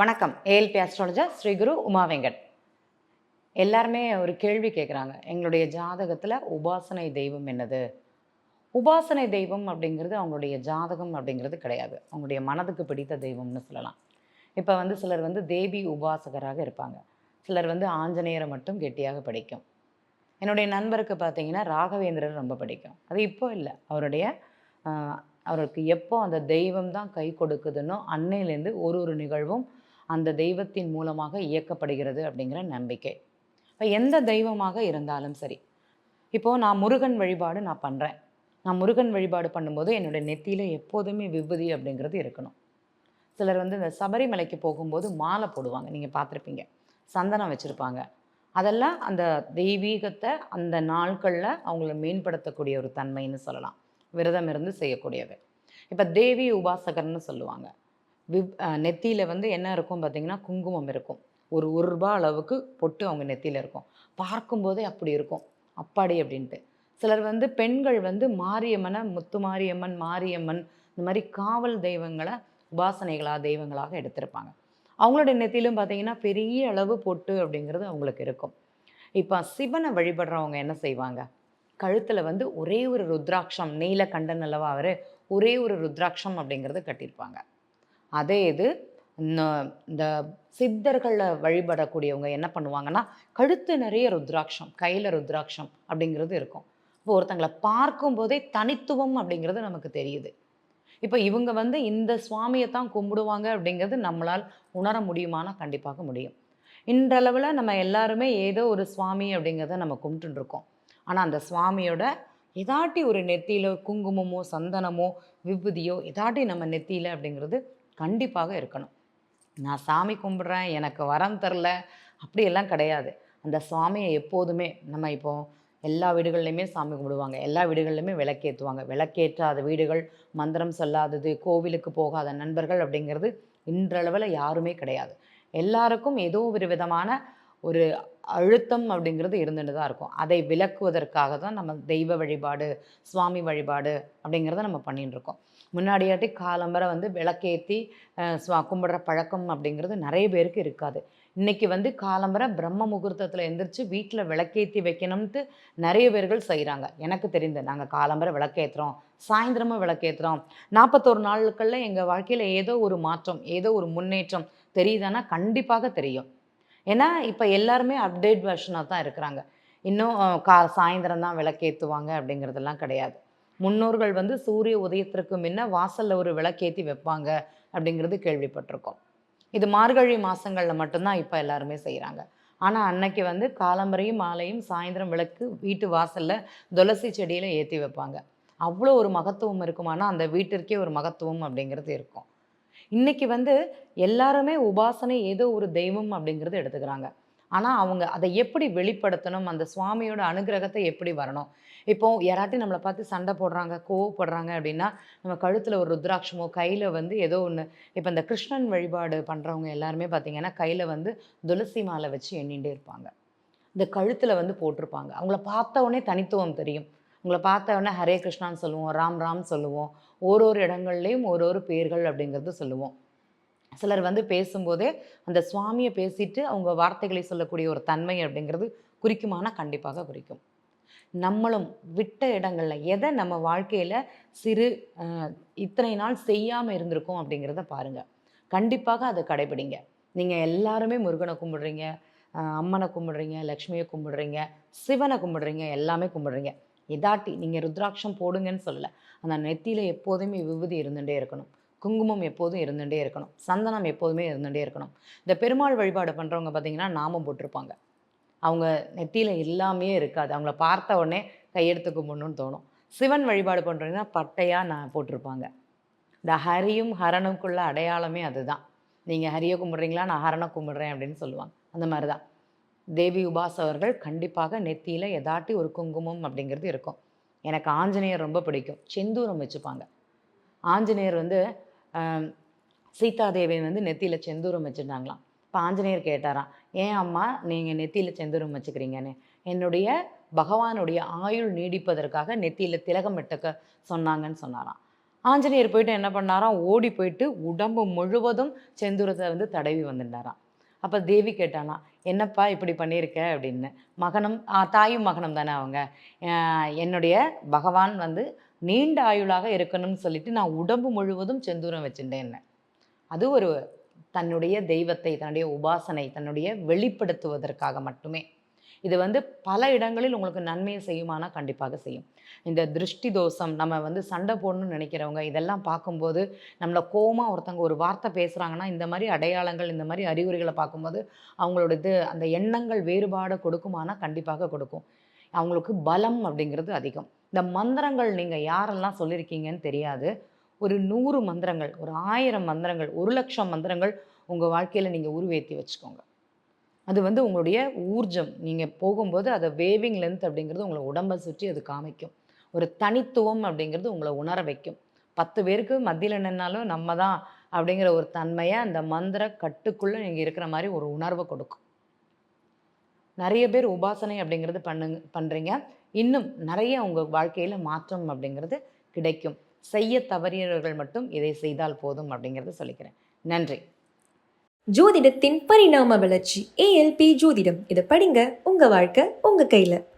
வணக்கம். ALP astrologer Shri Guru Uma Venkat எல்லாருமே ஒரு கேள்வி கேட்குறாங்க எங்களுடைய ஜாதகத்தில் உபாசனை தெய்வம் என்னது? உபாசனை தெய்வம் அப்படிங்கிறது அவங்களுடைய ஜாதகம் அப்படிங்கிறது கிடையாது. அவங்களுடைய மனதுக்கு பிடித்த தெய்வம்னு சொல்லலாம். இப்போ வந்து சிலர் வந்து தேவி உபாசகராக இருப்பாங்க. சிலர் வந்து ஆஞ்சநேயரை மட்டும் கெட்டியாக படிக்கும். என்னுடைய நண்பருக்கு பார்த்தீங்கன்னா ராகவேந்திரர் ரொம்ப பிடிக்கும். அது இப்போ இல்லை. அவருடைய அவருக்கு எப்போ அந்த தெய்வம் தான் கை கொடுக்குதுன்னோ அன்னையிலேருந்து ஒரு ஒரு நிகழ்வும் அந்த தெய்வத்தின் மூலமாக இயக்கப்படுகிறது அப்படிங்கிற நம்பிக்கை. இப்போ எந்த தெய்வமாக இருந்தாலும் சரி இப்போது நான் முருகன் வழிபாடு நான் பண்ணுறேன் நான் முருகன் வழிபாடு பண்ணும்போது என்னுடைய நெத்தியில் எப்போதுமே விபூதி அப்படிங்கிறது இருக்கணும். சிலர் வந்து இந்த சபரிமலைக்கு போகும்போது மாலை போடுவாங்க நீங்கள் பார்த்துருப்பீங்க. சந்தனம் வச்சுருப்பாங்க. அதெல்லாம் அந்த தெய்வீகத்தை அந்த நாட்களில் அவங்கள மேம்படுத்தக்கூடிய ஒரு தன்மைன்னு சொல்லலாம். விரதம் இருந்து செய்யக்கூடியவை. இப்போ தேவி உபாசகர்னு சொல்லுவாங்க. விப் நெத்தியில் வந்து என்ன இருக்கும் பார்த்தீங்கன்னா குங்குமம் இருக்கும். ஒரு ஒரு ரூபா அளவுக்கு பொட்டு அவங்க நெத்தியில் இருக்கும். பார்க்கும்போதே அப்படி இருக்கும். அப்பாடி அப்படின்ட்டு. சிலர் வந்து பெண்கள் வந்து மாரியம்மனை முத்து மாரியம்மன் மாரியம்மன் இந்த மாதிரி காவல் தெய்வங்களை உபாசனைகளாக தெய்வங்களாக எடுத்திருப்பாங்க. அவங்களுடைய நெத்திலும் பார்த்தீங்கன்னா பெரிய அளவு பொட்டு அப்படிங்கிறது அவங்களுக்கு இருக்கும். இப்போ சிவனை வழிபடுறவங்க என்ன செய்வாங்க? கழுத்தில் வந்து ஒரே ஒரு ருத்ராட்சம் நீலகண்டன் அல்லவா அவர் ஒரே ஒரு ருத்ராட்சம் அப்படிங்கிறது கட்டியிருப்பாங்க. அதே இது இந்த- சித்தர்களில் சித்தர்களை வழிபடக்கூடியவங்க என்ன பண்ணுவாங்கன்னா கழுத்து நிறைய ருத்ராட்சம் கையில் ருத்ராட்சம் அப்படிங்கிறது இருக்கும். இப்போ ஒருத்தங்களை பார்க்கும்போதே தனித்துவம் அப்படிங்கிறது நமக்கு தெரியுது. இப்போ இவங்க வந்து இந்த சுவாமியை தான் கும்பிடுவாங்க அப்படிங்கிறது நம்மளால் உணர முடியுமானா கண்டிப்பாக முடியும். இன்றளவில் நம்ம எல்லாருமே ஏதோ ஒரு சுவாமி அப்படிங்கிறத நம்ம கும்பிட்டுருக்கோம் இருக்கோம். ஆனால் அந்த சுவாமியோட ஏதாட்டி ஒரு நெத்தியில் குங்குமமோ சந்தனமோ விபூதியோ ஏதாட்டி நம்ம நெத்தியில் அப்படிங்கிறது கண்டிப்பாக இருக்கணும். நான் சாமி கும்பிட்றேன் எனக்கு வரம் தரல அப்படியெல்லாம் கிடையாது. அந்த சுவாமியை எப்போதுமே நம்ம இப்போ எல்லா வீடுகள்லையுமே சாமி கும்பிடுவாங்க. எல்லா வீடுகள்லையுமே விளக்கேற்றுவாங்க விளக்கேற்றாத வீடுகள் மந்திரம் சொல்லாதது கோவிலுக்கு போகாத நண்பர்கள் அப்படிங்கிறது இன்றளவில் யாருமே கிடையாது. எல்லாருக்கும் ஏதோ ஒரு விதமான ஒரு அழுத்தம் அப்படிங்கிறது இருந்துட்டு தான் இருக்கும். அதை விளக்குவதற்காக தான் நம்ம தெய்வ வழிபாடு சுவாமி வழிபாடு அப்படிங்கிறத நம்ம பண்ணிட்டு இருக்கோம். முன்னாடியாட்டி காலம்பரை வந்து விளக்கேற்றி சுவா கும்பிடுற பழக்கம் அப்படிங்கிறது நிறைய பேருக்கு இருக்காது. இன்றைக்கி வந்து காலம்பரை பிரம்ம முகூர்த்தத்தில் எந்திரிச்சு வீட்டில் விளக்கேற்றி வைக்கணும்ட்டு நிறைய பேர்கள் செய்கிறாங்க எனக்கு தெரிந்து நாங்கள் காலம்பரை விளக்கேற்றுறோம் சாயந்தரமும் விளக்கேற்றுறோம் நாற்பத்தோரு நாட்களில் எங்கள் வாழ்க்கையில் ஏதோ ஒரு மாற்றம் ஏதோ ஒரு முன்னேற்றம் தெரியுதானா கண்டிப்பாக தெரியும். ஏன்னா இப்போ எல்லாருமே அப்டேட் வெர்ஷனாக தான் இருக்கிறாங்க. இன்னும் கா சாயந்தரம் தான் விளக்கேற்றுவாங்க அப்படிங்கிறதெல்லாம் கிடையாது. முன்னோர்கள் வந்து சூரிய உதயத்திற்கு முன்ன வாசலில் ஒரு விளக்கேற்றி வைப்பாங்க அப்படிங்கிறது கேள்விப்பட்டிருக்கோம். இது மார்கழி மாதங்களில் மட்டும்தான் இப்போ எல்லாருமே செய்கிறாங்க ஆனால் அன்னைக்கு வந்து காலம்பரையும் மாலையும் சாயந்தரம் விளக்கு வீட்டு வாசலில் துளசி செடியில் ஏற்றி வைப்பாங்க. அவ்வளோ ஒரு மகத்துவம் இருக்குமானா அந்த வீட்டிற்கே ஒரு மகத்துவம் அப்படிங்கிறது இருக்கும். இன்னைக்கு வந்து எல்லாருமே உபாசனை ஏதோ ஒரு தெய்வம் அப்படிங்கிறது எடுத்துக்கிறாங்க. ஆனால் அவங்க அதை எப்படி வெளிப்படுத்தணும்? அந்த சுவாமியோட அனுகிரகத்தை எப்படி வரணும்? இப்போ யாராட்டையும் நம்மளை பார்த்து சண்டை போடுறாங்க கோவப்படுறாங்க அப்படின்னா நம்ம கழுத்தில் ஒரு ருத்ராட்சமோ கையில் வந்து ஏதோ ஒன்று இப்போ இந்த கிருஷ்ணன் வழிபாடு பண்ணுறவங்க எல்லாருமே பார்த்திங்கன்னா கையில் வந்து துளசி மாலை வச்சு எண்ணிகிட்டே இருப்பாங்க. இந்த கழுத்தில் வந்து போட்டிருப்பாங்க. அவங்கள பார்த்த உடனே தனித்துவம் தெரியும். உங்களை பார்த்த உடனே ஹரே கிருஷ்ணான்னு சொல்லுவோம் ராம் ராம் சொல்லுவோம். ஒரு ஒரு இடங்கள்லையும் ஒரு ஒரு பேர்கள் அப்படிங்கிறது சொல்லுவோம். சிலர் வந்து பேசும்போதே அந்த சுவாமியை பேசிட்டு அவங்க வார்த்தைகளை சொல்லக்கூடிய ஒரு தன்மை அப்படிங்கிறது குறிக்குமானா கண்டிப்பாக குறிக்கும். நம்மளும் விட்ட இடங்களில் எதை நம்ம வாழ்க்கையில் சிறு இத்தனை நாள் செய்யாமல் இருந்திருக்கோம் அப்படிங்கிறத பாருங்கள் கண்டிப்பாக அதை கடைபிடிங்க. நீங்கள் எல்லாருமே முருகனை கும்பிடுறீங்க அம்மனை கும்பிடுறீங்க லக்ஷ்மியை கும்பிடுறீங்க சிவனை கும்பிடுறீங்க எல்லாமே கும்பிடுறீங்க. இதாட்டி நீங்கள் ருத்ராட்சம் போடுங்கன்னு சொல்லலை. அந்த நெத்தியில் எப்போதுமே விபூதி இருந்துகிட்டே இருக்கணும். குங்குமம் எப்போதும் இருந்துகிட்டே இருக்கணும். சந்தனம் எப்போதுமே இருந்துகிட்டே இருக்கணும். இந்த பெருமாள் வழிபாடு பண்ணுறவங்க பார்த்தீங்கன்னா நாமம் போட்டிருப்பாங்க. அவங்க நெத்தியில் எல்லாமே இருக்காது. அவங்கள பார்த்த உடனே கையெடுத்து கும்பிடணும்னு தோணும். சிவன் வழிபாடு பண்ணுறீங்கன்னா பட்டையாக நான் போட்டிருப்பாங்க. இந்த ஹரியும் ஹரனுக்குள்ள அடையாளமே அதுதான். நீங்கள் ஹரியை கும்பிட்றீங்களா நான் ஹரணை கும்பிட்றேன் அப்படின்னு சொல்லுவாங்க. அந்த மாதிரி தான் தேவி உபாசவர்கள் கண்டிப்பாக நெத்தியில் எதாட்டி ஒரு குங்குமம் அப்படிங்கிறது இருக்கும். எனக்கு ஆஞ்சநேயர் ரொம்ப பிடிக்கும். செந்தூரம் வச்சுப்பாங்க. ஆஞ்சநேயர் வந்து சீதாதேவியன் வந்து நெத்தியில் செந்தூரம் வச்சுருந்தாங்களாம். இப்போ ஆஞ்சநேயர் கேட்டாராம் ஏன் அம்மா நீங்கள் நெத்தியில் செந்தூரம் வச்சுக்கிறீங்கன்னு? என்னுடைய பகவானுடைய ஆயுள் நீடிப்பதற்காக நெத்தியில் திலகம் எட்டுக்க சொன்னாங்கன்னு சொன்னாராம். ஆஞ்சநேயர் போயிட்டு என்ன பண்ணாராம் ஓடி போயிட்டு உடம்பு முழுவதும் செந்தூரத்தை வந்து தடவி வந்துட்டாராம். அப்போ தேவி கேட்டானா என்னப்பா இப்படி பண்ணியிருக்க? அப்படின்னு. மகனும் தாயும் மகனும் தானே அவங்க? என்னுடைய பகவான் வந்து நீண்ட ஆயுளாக இருக்கணும்னு சொல்லிட்டு நான் உடம்பு முழுவதும் செந்தூரம் வச்சுட்டேன் அது ஒரு தன்னுடைய தெய்வத்தை தன்னுடைய உபாசனை தன்னுடைய வெளிப்படுத்துவதற்காக மட்டுமே. இது வந்து பல இடங்களில் உங்களுக்கு நன்மையை செய்யுமானா கண்டிப்பாக செய்யும். இந்த திருஷ்டி தோஷம் நம்ம வந்து சண்டை போடணும்னு நினைக்கிறவங்க இதெல்லாம் பார்க்கும்போது நம்மளை கோமா ஒருத்தவங்க ஒரு வார்த்தை பேசுகிறாங்கன்னா இந்த மாதிரி அடையாளங்கள் இந்த மாதிரி அறிகுறிகளை பார்க்கும்போது அவங்களோட இது அந்த எண்ணங்கள் வேறுபாடு கொடுக்குமானா கண்டிப்பாக கொடுக்கும். அவங்களுக்கு பலம் அப்படிங்கிறது அதிகம். இந்த மந்திரங்கள் நீங்கள் யாரெல்லாம் சொல்லியிருக்கீங்கன்னு தெரியாது. ஒரு நூறு மந்திரங்கள் ஒரு ஆயிரம் மந்திரங்கள் ஒரு லட்சம் மந்திரங்கள் உங்கள் வாழ்க்கையில் நீங்கள் உருவேற்றி வச்சுக்கோங்க. அது வந்து உங்களுடைய ஊர்ஜம். நீங்கள் போகும்போது அதை வேவிங் லென்த் அப்படிங்கிறது உங்களை உடம்பை சுற்றி அது காமிக்கும். ஒரு தனித்துவம் அப்படிங்கிறது உங்களை உணர வைக்கும். பத்து பேருக்கு மத்தியில் நின்னாலும் நம்ம தான் அப்படிங்கிற ஒரு தன்மையை அந்த மந்திர கட்டுக்குள்ளே நீங்கள் இருக்கிற மாதிரி ஒரு உணர்வை கொடுக்கும். நிறைய பேர் உபாசனை அப்படிங்கிறது பண்ணுங்க பண்ணுறீங்க இன்னும் நிறைய உங்கள் வாழ்க்கையில் மாற்றம் அப்படிங்கிறது கிடைக்கும். செய்ய தவறியவர்கள் மட்டும் இதை செய்தால் போதும் அப்படிங்கிறத சொல்லிக்கிறேன். நன்றி. ஜோதிடத்தின் பரிணாம வளர்ச்சி ஏஎல்பி ஜோதிடம். இதை படிங்க. உங்க வாழ்க்கை உங்க கையில.